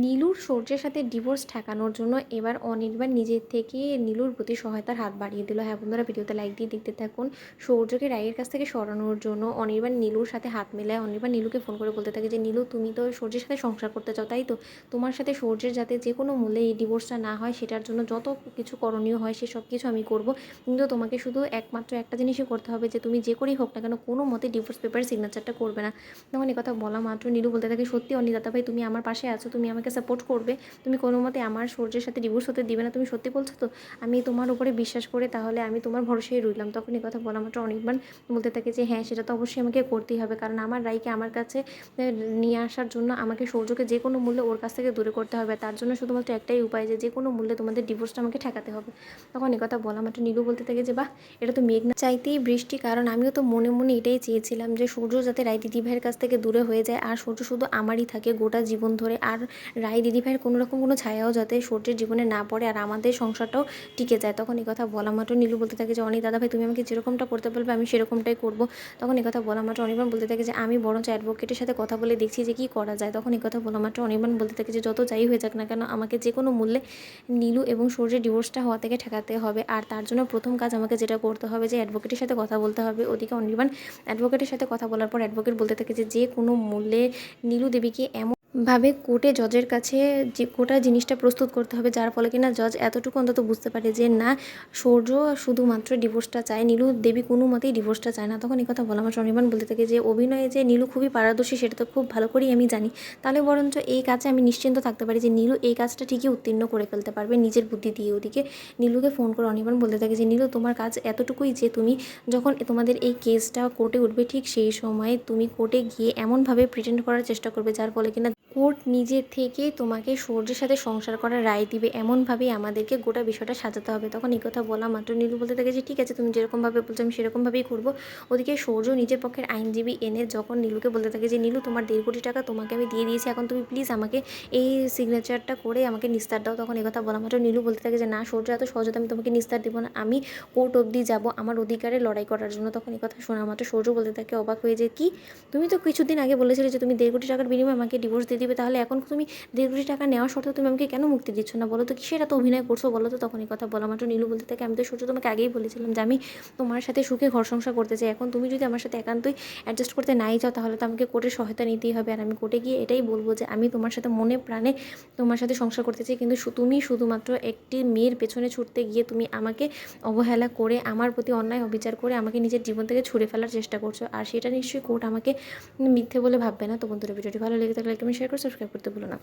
নীলুর সূর্যের সাথে ডিভোর্স ঠেকানোর জন্য এবার অনির্বাণ নিজের থেকে নীলুর প্রতি সহায়তার হাত বাড়িয়ে দিল। হ্যাঁ বন্ধুরা, ভিডিওতে লাইক দিয়ে দেখতে থাকুন। সৌর্যকে রায়ের কাছ থেকে সরানোর জন্য অনির্বাণ নীলুর সাথে হাত মেলায়। অনির্বাণ নীলুকে ফোন করে বলতে থাকে যে, নীলু, তুমি তো সূর্যের সাথে সংসার করতে চাও, তাই তো? তোমার সাথে সূর্যের যাতে যে কোনো মূল্যে এই ডিভোর্সটা না হয়, সেটার জন্য যত কিছু করণীয় হয়, সে সব কিছু আমি করব। কিন্তু তোমাকে শুধু একমাত্র একটা জিনিসই করতে হবে যে, তুমি যে করেই হোক না কেন, কোনো মতে ডিভোর্স পেপারে সিগনেচারটা করবে না। তখন কথা বলা মাত্র নীলু বলতে থাকে, সত্যি অনিদাতা ভাই, তুমি আমার পাশে আছো, তুমি আমাকে সাপোর্ট করবে। তুমি কোনো মতে আমার সূর্যের সাথে ডিভোর্স হতে দিবে না, তুমি সত্যি বলছো তো? আমি তোমার উপরে বিশ্বাস করে তাহলে আমি তোমার ভরসায় রইলাম। তখন এই কথা বলা মাত্র অনেকবার বলতে থাকে যে হ্যাঁ সেটা তো অবশ্যই আমাকে করতেই হবে। কারণ আমার রাইকে আমার কাছে নিয়ে আসার জন্য আমাকে সূর্যকে যে কোনো মূল্যে ওর কাছ থেকে দূরে করতে হবে। তার জন্য শুধুমাত্র একটাই উপায় যে যে কোনো মূল্যে তোমাদের ডিভোর্সটা আমাকে ঠেকাতে হবে। তখন কথা বলা মাত্র নীলু বলতে থাকে যে, বাহ, এটা তো মেঘ না চাইতেই বৃষ্টি, কারণ আমিও তো মনে মনে এটাই চেয়েছিলাম যে, সূর্য যাতে রায় দিদি ভাইয়ের কাছ থেকে দূরে হয়ে যায়, আর সূর্য শুধু আমারই থাকে গোটা জীবন ধরে। আর রায় দিদি ভাইয়ের কোনো রকম কোনো ছায়াও যাতে সূর্যের জীবনে না পড়ে আর আমাদের সংসারটাও টিকে যায়। তখন এই কথা বলা মাত্র নীলু বলতে থাকে যে অনেক দাদা ভাই তুমি আমাকে যেরকমটা করতে বলবে, আমি সেরকমটাই করব। তখন এই কথা বলা মাত্র অনির্বাণ বলতে থাকে যে, আমি বরঞ্চ অ্যাডভোকেটের সাথে কথা বলে দেখছি যে কী করা যায়। তখন এই কথা বলা মাত্র অনির্বাণ বলতে থাকে যে, যত যাই হয়ে যাক না কেন, আমাকে যে কোনো মূল্যে নীলু এবং সূর্যের ডিভোর্সটা হওয়া থেকে ঠেকাতে হবে। আর তার জন্য প্রথম কাজ আমাকে যেটা করতে হবে, যে অ্যাডভোকেটের সাথে কথা বলতে হবে। ওদিকে অনির্বাণ অ্যাডভোকেটের সাথে কথা বলার পর অ্যাডভোকেট বলতে থাকে যে যে কোনো মূল্যে নীলু দেবীকে এমন ভাবে কোর্টে জজের কাছে যে গোটা জিনিসটা প্রস্তুত করতে হবে, যার ফলে কিনা জজ এতটুকু অন্তত বুঝতে পারে যে না, সূর্য শুধুমাত্র ডিভোর্সটা চায়, নীলু দেবী কোনো মতেই ডিভোর্সটা চায় না। তখন কথা বলা আমার অনির্বাণ বলতে থাকে যে, অভিনয়ে যে নীলু খুবই পারদর্শী, সেটা তো খুব ভালো করেই আমি জানি। তাহলে বরঞ্চ এই কাজে আমি নিশ্চিন্ত থাকতে পারি যে, নীলু এই কাজটা ঠিকই উত্তীর্ণ করে ফেলতে পারবে নিজের বুদ্ধি দিয়ে। ওদিকে নীলুকে ফোন করে অনির্বাণ বলতে থাকে যে, নীলু, তোমার কাজ এতটুকুই যে তুমি যখন তোমাদের এই কেসটা কোর্টে উঠবে, ঠিক সেই সময় তুমি কোর্টে গিয়ে এমনভাবে প্রিটেন্ড করার চেষ্টা করবে, যার ফলে কিনা কোর্ট নিজে থেকে তোমাকে সূর্যের সাথে সংসার করার রায় দিবে, এমনভাবেই আমাদেরকে গোটা বিষয়টা সাজাতে হবে। তখন এই কথা বলা মাত্র নীলু বলতে থাকে যে, ঠিক আছে, তুমি যেরকমভাবে বলছো আমি সেরকমভাবেই করব। ওদিকে সূর্য নিজের পক্ষের আইনজীবী এনে যখন নীলুকে বলতে থাকে যে, নীলু, তোমার দেড় কোটি টাকা তোমাকে আমি দিয়ে দিয়েছি, এখন তুমি প্লিজ আমাকে এই সিগনেচারটা করে আমাকে নিস্তার দাও। তখন এই কথা বলা মাত্র নীলু বলতে থাকে যে, না, সূর্য, এত সহজতে আমি তোমাকে নিস্তার দেবো না। আমি কোর্ট অবধি যাব আমার অধিকারে লড়াই করার জন্য। তখন এই কথা শোনা মাত্র সূর্য বলতে থাকে অবাক হয়ে যে, কি? তুমি তো কিছুদিন আগে বলেছিলে যে, তুমি দেড় কোটি টাকার বিনিময়ে আমাকে ডিভোর্স দিয়ে দিবে, তাহলে এখন তুমি দেড় কোটি টাকা নেওয়া সত্ত্বেও তুমি আমাকে কেন মুক্তি দিচ্ছ না? বলো তো, কিসের এত অভিনয় করছ? বলো তো তখন এই কথা। বলা, মাত্র নীলু বলতে থাকে, আমি তো সূর্য তোমাকে আগেই বলেছিলাম যে আমি তোমার সাথে সুখে ঘর সংসার করতে চাই। এখন তুমি যদি আমার সাথে একান্তই অ্যাডজাস্ট করতে নাই চাও, তাহলে তো আমাকে কোর্টের সহায়তা নিতেই হবে। আর আমি কোর্টে গিয়ে এটাই বলব যে আমি তোমার সাথে মনে প্রাণে তোমার সাথে সংসার করতে চাই, কিন্তু তুমি শুধুমাত্র একটি মেয়ের পেছনে ছুটতে গিয়ে তুমি আমাকে অবহেলা করে, আমার প্রতি অন্যায় অবিচার করে আমাকে নিজের জীবন থেকে ছুড়ে ফেলার চেষ্টা করছ। আর সেটা নিশ্চয়ই কোর্ট আমাকে মিথ্যে বলে ভাববে না। তো বন্ধুরা, ভিডিওটি ভালো লেগে থাকলে শেয়ার করে সাবস্ক্রাইব করতে ভুলো না